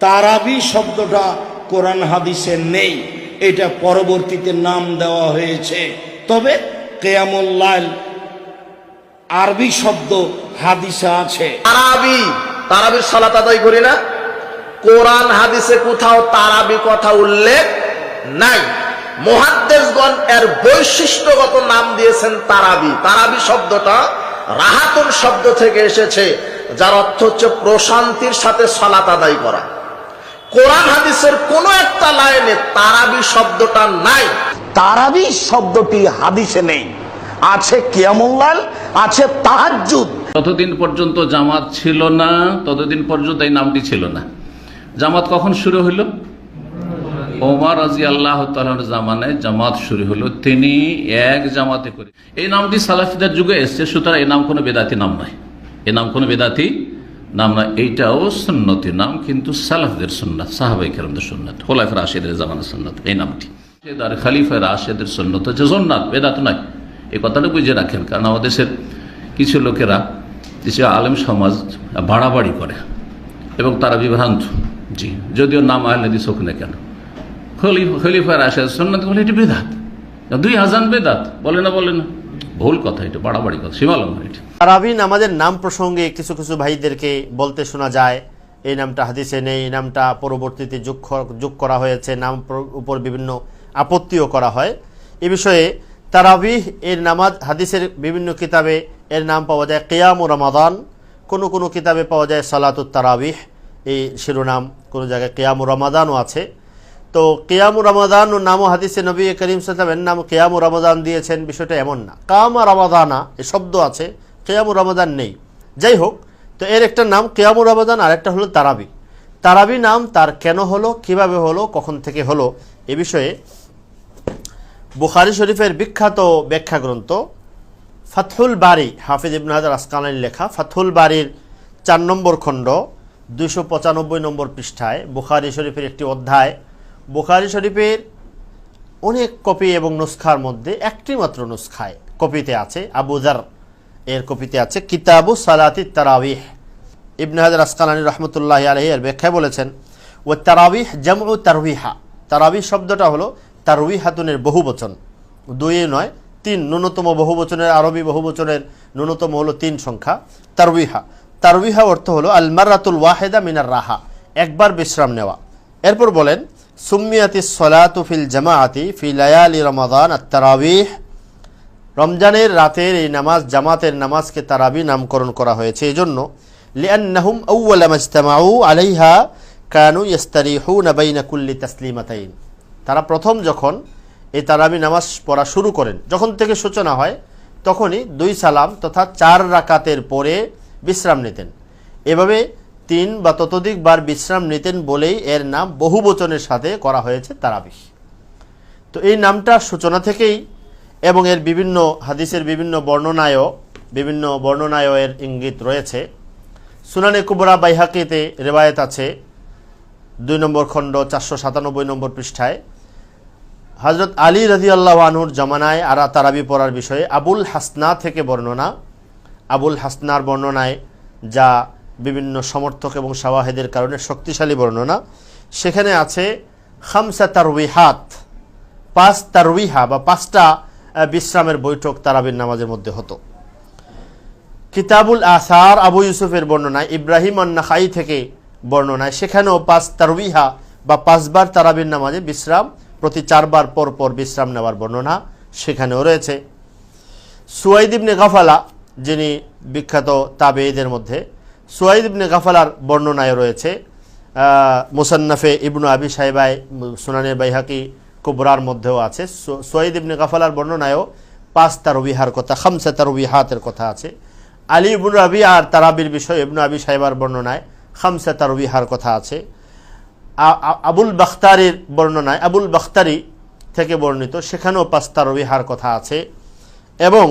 তারাবি শব্দটা কোরআন হাদিসে নেই। এটা পরবর্তীতে নাম দেওয়া হয়েছে। তবে কেয়ামুল্লাল আরবি শব্দ হাদিসে আছে। তারাবি, তারাবির সালাত আদায় করি না। কোরআন হাদিসে কোথাও তারাবি কথা উল্লেখ নাই। মহাদ্দেশগণ এর বৈশিষ্ট্যগত নাম দিয়েছেন তারাবি। তারাবি শব্দটা রাহাতুন শব্দ থেকে এসেছে, যার অর্থ হচ্ছে প্রশান্তির সাথে সালাত আদায় করা। কোরআন হাদিসের কোন একটা লাইনে তারাবি শব্দটা নাই। তারাবি শব্দটি হাদিসে নেই। আছে কিয়ামুল্লাল আছে তাহাজ্জুদ। ততদিন পর্যন্ত জামাত ছিল না ততদিন পর্যন্ত এই নামটি ছিল না। জামাত কখন শুরু হলো ওমর রাজি আল্লাহ তালার জামানায় জামাত শুরু হলো তিনি এক জামাতে করে এই নামটি সালাফিদার যুগে এসছে সুতরাং এই নাম কোনো বেদাতি নাম নয়। এই নাম কোনো বেদাতি নাম নয় এইটাও সুন্নতি নাম, কিন্তু সালাফদের সুন্নাত, সাহাবাই কেরমদের সুন্নাত হোলাফ রাশেদের জামানের সুন্নাত, এই নামটি। আর খালিফা রাশেদের সুন্নত হচ্ছে জন্নাত, বেদাত নয়। এই কথাটা বুঝে রাখেন, কারণ আমাদের দেশের কিছু লোকেরা কিছু আলেম সমাজ বাড়াবাড়ি করে এবং তারা বিভ্রান্ত। জি, যদিও নাম আহলে দিস হোক না কেন। খলিফ খলিফার আসে সন্ন্যত বলে এটি বেদাত। দুই হাজান বেদাত, বলে না বলে না। ভুল কথা এটা, বাড়াবাড়ি কথা, সীমালঙ্ঘন এটি। তারাবি নামাজের নাম প্রসঙ্গে কিছু কিছু ভাইদেরকে বলতে শোনা যায়। এই নামটা হাদিসে নেই, এই নামটা পরবর্তীতে যোগ যোগ করা হয়েছে, নাম উপর বিভিন্ন আপত্তিও করা হয়। এ বিষয়ে তারাবি এর নামাজ, হাদিসের বিভিন্ন কিতাবে এর নাম পাওয়া যায় কেয়াম ও রমাদান। কোনো কোনো কিতাবে পাওয়া যায় সালাতুত তারাবিহ। এই শিরোনাম কোনো জায়গায় কেয়াম ও রমাদানও আছে। তো কেয়ামু রমাদান ও নামও হাদিসে নবী করিম সাল্লামের নাম কেয়ামু রমাদান দিয়েছেন। বিষয়টা এমন না। কামা রমাদানা, এ শব্দ আছে, কেয়ামু রমাদান নেই। যাই হোক তো এর একটা নাম কেয়ামু রমাদান আর একটা হলো তারাবি। তারাবি নাম তার কেন হলো, কীভাবে হলো, কখন থেকে হলো, এ বিষয়ে বুখারি শরীফের বিখ্যাত ব্যাখ্যা গ্রন্থ ফাতহুল বাড়ি হাফিজ ইবন হাজার আসকালানির লেখা, ফাতহুল বাড়ির চার নম্বর খণ্ড, দুইশো পঁচানব্বই নম্বর পৃষ্ঠায়, বুখারি শরীফের একটি অধ্যায় বুখারি শরীফের অনেক কপি এবং নুসখার মধ্যে একটি মাত্র নুসখায় কপিতে আছে আবুজার এর কপিতে আছে কিতাবু সালাতি তারাবিহ। ইবনে হাজার আসকালানি রহমতুল্লাহ আলহী এর ব্যাখ্যায় বলেছেন ও তারাবিহ জামু তারবিহা। তারাবিহ শব্দটা হলো তারবিহাতুনের বহু বচন দুই নয়, তিন ন্যূনতম বহুবচনের আরবি বহুবচনের ন্যূনতম হলো তিন সংখ্যা তারুইহা তারবিহা অর্থ হলো আলমারাতুল ওয়াহেদা মিনার রাহা, একবার বিশ্রাম নেওয়া। এরপর বলেন সুমিয়াতি সলাতু ফিল জামাআতি ফি লায়ালি রমাদান আত তারাবিহ। রমজানের রাতের এই নামাজ, জামাতের নামাজকে তারাবি নামকরণ করা হয়েছে। এই জন্য লিআন্নাহুম আউওয়ালা মাজতামাউ আলাইহা কানু ইয়াস্তারিহুনা বাইনা কুল্লি তাসলিমাতাইন। তারা প্রথম যখন এই তারাবি নামাজ পড়া শুরু করেন, যখন থেকে সূচনা হয়, তখনই দুই সালাম তথা চার রাকাতের পরে বিশ্রাম নিতেন। এভাবে তিন বা ততোধিক বার বিশ্রাম নিতেন বলেই এর নাম বহু বচনের সাথে করা হয়েছে তারাবি তো এই নামটা সূচনা থেকেই এবং এর বিভিন্ন হাদিসের বিভিন্ন বর্ণনায়ও বিভিন্ন বর্ণনায়ও এর ইঙ্গিত রয়েছে। সুনানে কুবরা বাইহাকিতে রেবায়েত আছে, দুই নম্বর খণ্ড, চারশো সাতানব্বই নম্বর পৃষ্ঠায়। হজরত আলী রাজি আল্লাহ আনহুর জমানায় আরা তারাবি পড়ার বিষয়ে আবুল হাসনা থেকে বর্ণনা। আবুল হাসনার বর্ণনায় যা বিভিন্ন সমর্থক এবং শাওয়াহেদের কারণে শক্তিশালী বর্ণনা। সেখানে আছে, খামসা তারউইহাত পাঁচ তারউইহা বা পাঁচটা বিশ্রামের বৈঠক তারাবির নামাজের মধ্যে হতো। কিতাবুল আসার আবু ইউসুফের বর্ণনায়, ইব্রাহিম আন্নাখাই থেকে বর্ণনায়, সেখানেও পাঁচ তারউইহা বা পাঁচবার তারাবির নামাজে বিশ্রাম, প্রতি চারবার পর পর বিশ্রাম নেওয়ার বর্ণনা সেখানেও রয়েছে। সুয়াইদ ইবনে গাফালা, যিনি বিখ্যাত তাবেঈদের মধ্যে সুয়াইদ ইবনে গাফালার বর্ণনায় রয়েছে। মুসান্নাফে ইবনু আবি সাহেবাই সুনানের বাইহাকি কুবরার মধ্যেও আছে। সুয়াইদ ইবনে গাফালার বর্ণনায়ও পাঁচ তারবিহার কথা, খামসা তারবিহাতের কথা আছে। আলী ইবনু আবি আর তারাবির বিষয় ইবনু আবি সাহেবার বর্ণনায় খামসা তারবিহার কথা আছে। আবুল বাখতারির বর্ণনায়, আবুল বাখতারি থেকে বর্ণিত, সেখানেও পাঁচ তারবিহার কথা আছে। এবং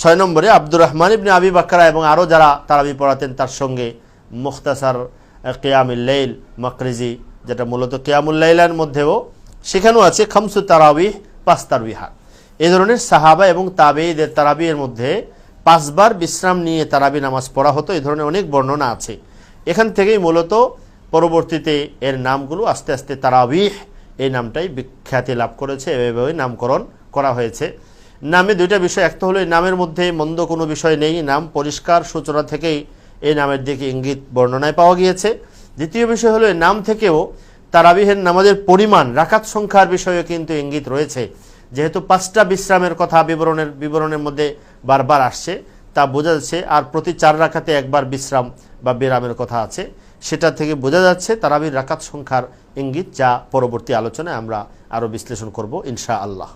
ছয় নম্বরে আব্দুর রহমান ইবনে আবি বাকরা এবং আরও যারা তারাবি পড়াতেন তার সঙ্গে মুখতাসার কেয়ামুল্লাইল মকরিজি, যেটা মূলত কেয়ামুল্লাইলার মধ্যেও সেখানেও আছে, খামসু তারাবিহ, পাঁচ তারবিহার এই ধরনের সাহাবা এবং তাবেইদের তারাবির মধ্যে পাঁচবার বিশ্রাম নিয়ে তারাবি নামাজ পড়া হতো এই ধরনের অনেক বর্ণনা আছে। এখান থেকেই মূলত পরবর্তীতে এর নামগুলো আস্তে আস্তে তারাবিহ এই নামটাই বিখ্যাতি লাভ করেছে এভাবে নামকরণ করা হয়েছে। নামে দুইটা বিষয়, একটা হলো নামের মধ্যে মন্দ কোনো বিষয় নেই, নাম পরিষ্কার, সূচনা থেকেই এই নামের দিকে ইঙ্গিত বর্ণনায় পাওয়া গিয়েছে। দ্বিতীয় বিষয় হলো নাম থেকেও তারাবিহের নামাজের পরিমাণ, রাকাত সংখ্যার বিষয়ে কিন্তু ইঙ্গিত রয়েছে। যেহেতু পাঁচটা বিশ্রামের কথা বিবরণের বিবরণের মধ্যে বারবার আসছে, তা বোঝা যাচ্ছে আর প্রতি চার রাখাতে একবার বিশ্রাম বা বিরামের কথা আছে। সেটা থেকে বোঝা যাচ্ছে তারাবির রাকাত সংখ্যার ইঙ্গিত, যা পরবর্তী আলোচনায় আমরা আরও বিশ্লেষণ করব ইনশা আল্লাহ